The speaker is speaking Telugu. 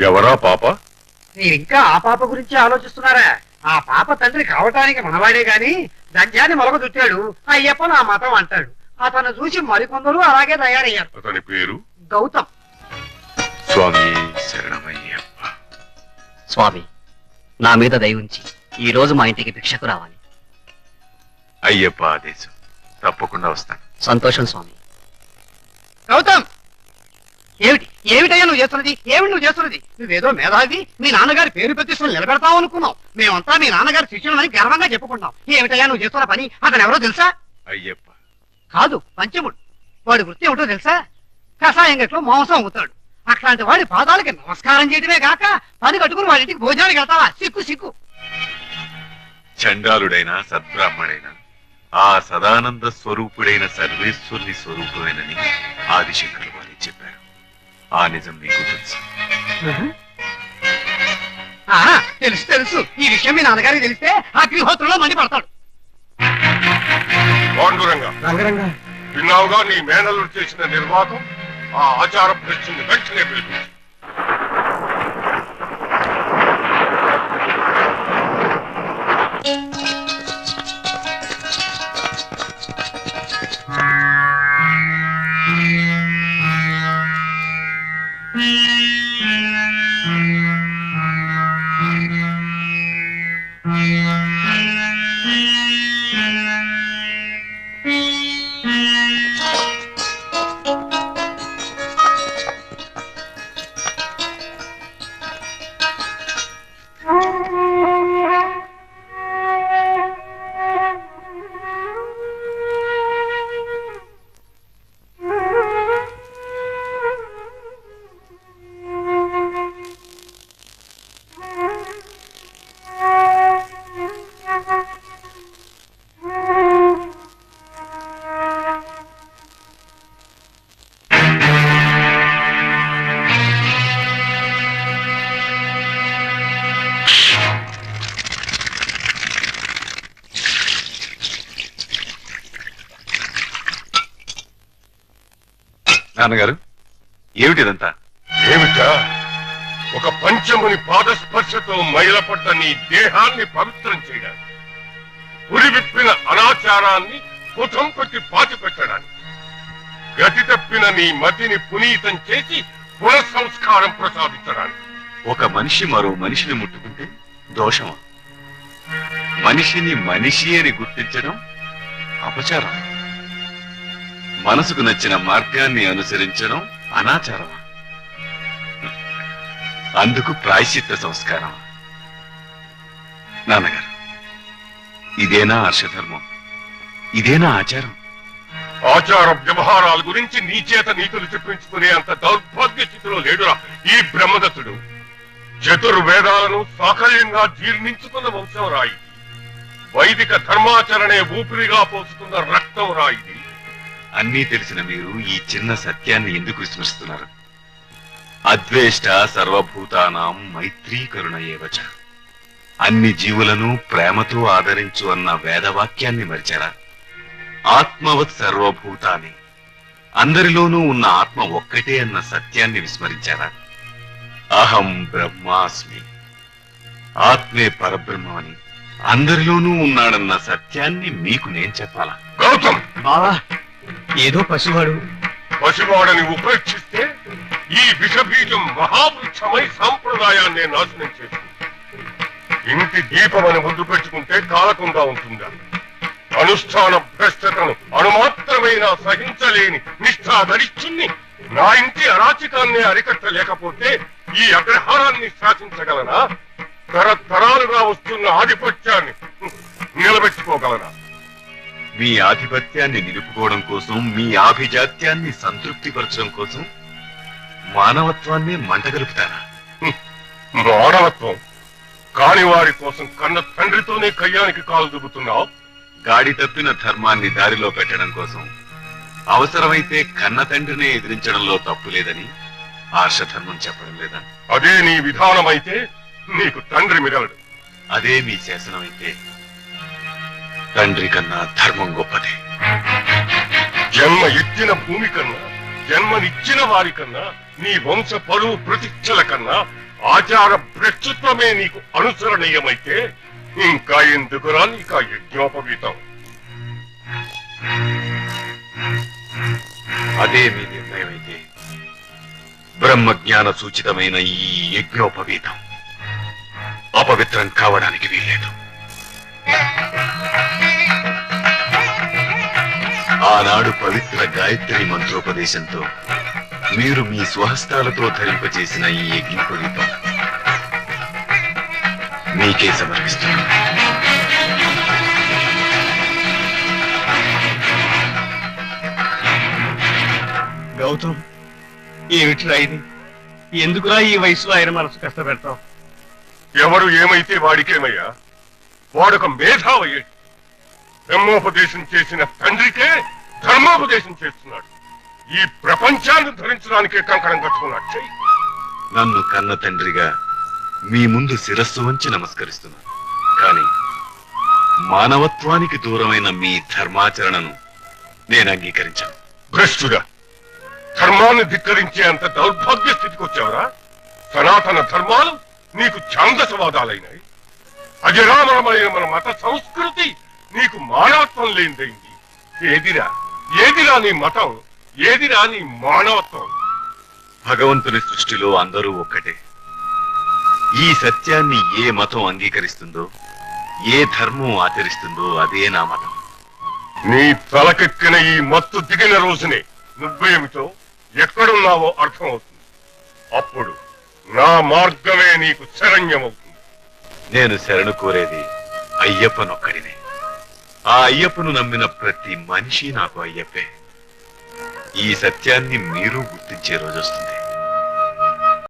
ఎవరా పాప? మీరు ఇంకా ఆ పాప గురించి ఆలోచిస్తున్నారా? ఆ పాప తండ్రి కావటానికి మనవాడే గాని దంజాన్ని మొలక దుట్టాడు అయ్యప్ప నా మతం అంటాడు. అతను చూసి మరికొందరు అలాగే తయారయ్యారు. అతని పేరు? గౌతమ్. స్వామి శరణమయ్యప్ప. స్వామి నా మీద దయ ఉంచి ఈ రోజు మా ఇంటికి భిక్షకు రావాలి. అయ్యప్ప ఆదేశం. తప్పకుండా వస్తాను. సంతోషం స్వామి. గౌతమ్! ఏమిటి? ఏమిటయ్యా నువ్వు చేస్తున్నది? ఏమిటి నువ్వు చేస్తున్నది? నువ్వేదో మేధావి మీ నాన్నగారి పేరు ప్రతిష్టలు నిలబెడతావు అనుకున్నావు. మేమంతా మీ నాన్నగారి శిష్యులని గర్వంగా చెప్పుకుంటాం. ఏమిటయ్యా నువ్వు చేస్తున్న పని? అతను ఎవరో తెలుసా? అయ్యప్ప. కాదు పంచముడు. వాడి వృత్తి ఏమిటో తెలుసా? కషాయం గట్లో మాంసం అమ్ముతాడు. అట్లాంటి వాడి పాదాలకి నమస్కారం చేయడమే కాక పని కట్టుకుని వాడి ఇంటికి భోజనానికి వెళ్తావా? సిక్కు సిక్కు. చండాలుడైన సద్బ్రాహ్మడైన ఆ సదానంద స్వరూపుడైన సర్వేశ్వరుని స్వరూపమేనని ఆదిశంకరులు వారి చెప్పారు. ఆ నిజం మీకు తెలుసు. ఆ, తెలుసు తెలుసు. ఈ విషయం మీ నాన్నగారికి తెలిస్తే అగ్నిహోత్రంలో మండి పడతాడు పాండురంగా విన్నావుగా నీ మేనల్లుడు చేసిన నిర్వాహం ఆ ఆచార భ్రష్టుని వెంటనే పిలిపించు Thank you. నాన్నగారు ఏమిటిదంతా? ఏమిటా? ఒక పంచముని పాదస్పర్శతో మైలపడ్డ నీ దేహాన్ని పవిత్రం చేయడానికి ఉరి విప్పిన అనాచారాన్ని పుటం కొట్టి పాతి పెట్టడానికి గతి తప్పిన నీ మతిని పునీతం చేసి పునఃసంస్కారం ప్రసాదించడానికి. ఒక మనిషి మరో మనిషిని ముట్టుకుంటే దోషమా? మనిషిని మనిషి అని గుర్తించడం అపచారం. మనసుకు నచ్చిన మార్గాన్ని అనుసరించడం అనాచారం. అందుకు ప్రాయశ్చిత్త సంస్కారం. నాన్నగారు ఇదేనా హర్షధర్మం? ఇదేనా ఆచారం? ఆచార వ్యవహారాల గురించి నీ చేత నీతులు చెప్పించుకునే అంత దౌర్భాగ్య స్థితిలో లేడురా ఈ బ్రహ్మదత్తుడు. చతుర్వేదాలను సాకల్యంగా జీర్ణించుకున్న వంశం రాయి. వైదిక ధర్మాచరణే ఊపిరిగా పోసుకున్న రక్తం రాయిది. అన్నీ తెలిసిన మీరు ఈ చిన్న సత్యాన్ని ఎందుకు విస్మరిస్తున్నారు? అద్వేష్ట సర్వభూతానాం మైత్రీ కరుణ ఏవచ. అన్ని జీవులను ప్రేమతో ఆదరించు అన్న వేదవాక్యాన్ని మరిచారా? ఆత్మవత్ సర్వభూతాన్ని. అందరిలోనూ ఉన్న ఆత్మ ఒక్కటే అన్న సత్యాన్ని విస్మరించారా? అహం బ్రహ్మాస్మి. ఆత్మే పరబ్రహ్మని అందరిలోనూ ఉన్నాడన్న సత్యాన్ని మీకు నేను చెప్పాలా? గౌతమ్! ఏదో పసివాడు. పసివాడని ఉపేక్షిస్తే ఈ విషబీజం మహావృక్షమై సాంప్రదాయాన్ని నాశనం చేస్తుంది. ఇంటి దీపమని ముద్దు పెట్టుకుంటే కాలకుండా ఉంటుందా? అనుష్ఠాన భ్రష్టతను అణుమాత్రమైన సహించలేని నిష్ఠాధరిష్ఠుణ్ణి నా ఇంటి అరాచకాన్ని అరికట్టలేకపోతే ఈ అగ్రహారాన్ని శాసించగలనా? తరతరాలుగా వస్తున్న ఆధిపత్యాన్ని నిలబెట్టుకోగలనా? మీ ఆధిపత్యాన్ని నిలుపుకోవడం కోసం మీ ఆభిజాత్యాన్ని సంతృప్తిపరచడం కోసం మానవత్వాన్ని మంటగలుపుతారా? మానవత్వం. కాని వారి కోసం కన్న తండ్రితోనే కయ్యానికి కాలు దుబ్బుతున్నావు? గాడి తప్పిన ధర్మాన్ని దారిలో పెట్టడం కోసం. అవసరమైతే కన్న తండ్రినే ఎదిరించడంలో తప్పు లేదని ఆర్షధర్మం చెప్పడం లేదా? అదే నీ విధానమైతే నీకు తండ్రి మిగలడు. అదే మీ శాసనమైతే తండ్రి కన్నా ధర్మం గొప్పదే. జన్మ ఎత్తిన భూమి కన్నా జన్మనిచ్చిన వారి కన్నా నీ వంశ పరువు ప్రతిష్టల కన్నా ఆచార భ్రష్టత్వమే నీకు అనుసరణీయమైతే ఇంకా ఎందుకురా నీకు ఆ యజ్ఞోపవీతం? అదే మీ నిర్ణయం అయితే బ్రహ్మజ్ఞాన సూచితమైన ఈ యజ్ఞోపవీతం. అపవిత్రం కావడానికి వీల్లేదు. ఆనాడు పవిత్ర గాయత్రి మంత్రోపదేశంతో మీరు మీ స్వహస్తాలతో ధరింపజేసిన ఈ యజ్ఞోపవీతం మీకే సమర్పిస్తున్నాను. గౌతమ్ ఏమిటిరా ఇది. ఎందుకురా ఈ వయసులో ఆయన మనసు కష్టపెడతావు? ఎవరు ఏమైతే వాడికేమయ్యా? వాడొక మేధావయ్యేది బ్రహ్మోపదేశం చేసిన తండ్రికే ధర్మోపదేశం చేస్తున్నాడు. ఈ ప్రపంచాన్ని ధరించడానికే కంకణం కట్టుకున్నాడు. చెయ్యి. నన్ను కన్న తండ్రిగా మీ ముందు శిరస్సు వంచి నమస్కరిస్తున్నాను. కానీ మానవత్వానికి దూరమైన మీ ధర్మాచరణను నేను అంగీకరించాను. భ్రష్టుడా ధర్మాన్ని ధిక్కరించే అంత దౌర్భాగ్య స్థితికి వచ్చావరా? సనాతన ధర్మాలు నీకు ఛాందసవాదాలైనాయి. అజరామరమైన మన మత సంస్కృతి నీకు మానవత్వం లేనిదైంది. ఏదిరా? ఏదిరా నీ మతం? ఏదిరా నీ మానవత్వం? భగవంతుని సృష్టిలో అందరూ ఒక్కటే. ఈ సత్యాన్ని ఏ మతం అంగీకరిస్తుందో ఏ ధర్మం ఆచరిస్తుందో అదే నా మతం. నీ తలకెక్కిన ఈ మత్తు దిగిన రోజునే నువ్వేమిటో ఎక్కడున్నావో అర్థమవుతుంది. అప్పుడు నా మార్గమే నీకు శరణ్యమవుతుంది. నేను శరణు కోరేది అయ్యప్పనొక్కడినే. ఆ అయ్యప్పను నమ్మిన ప్రతి మనిషి నాకు అయ్యప్పే. ఈ సత్యాన్ని మీరు గుర్తించే రోజు వస్తుంది.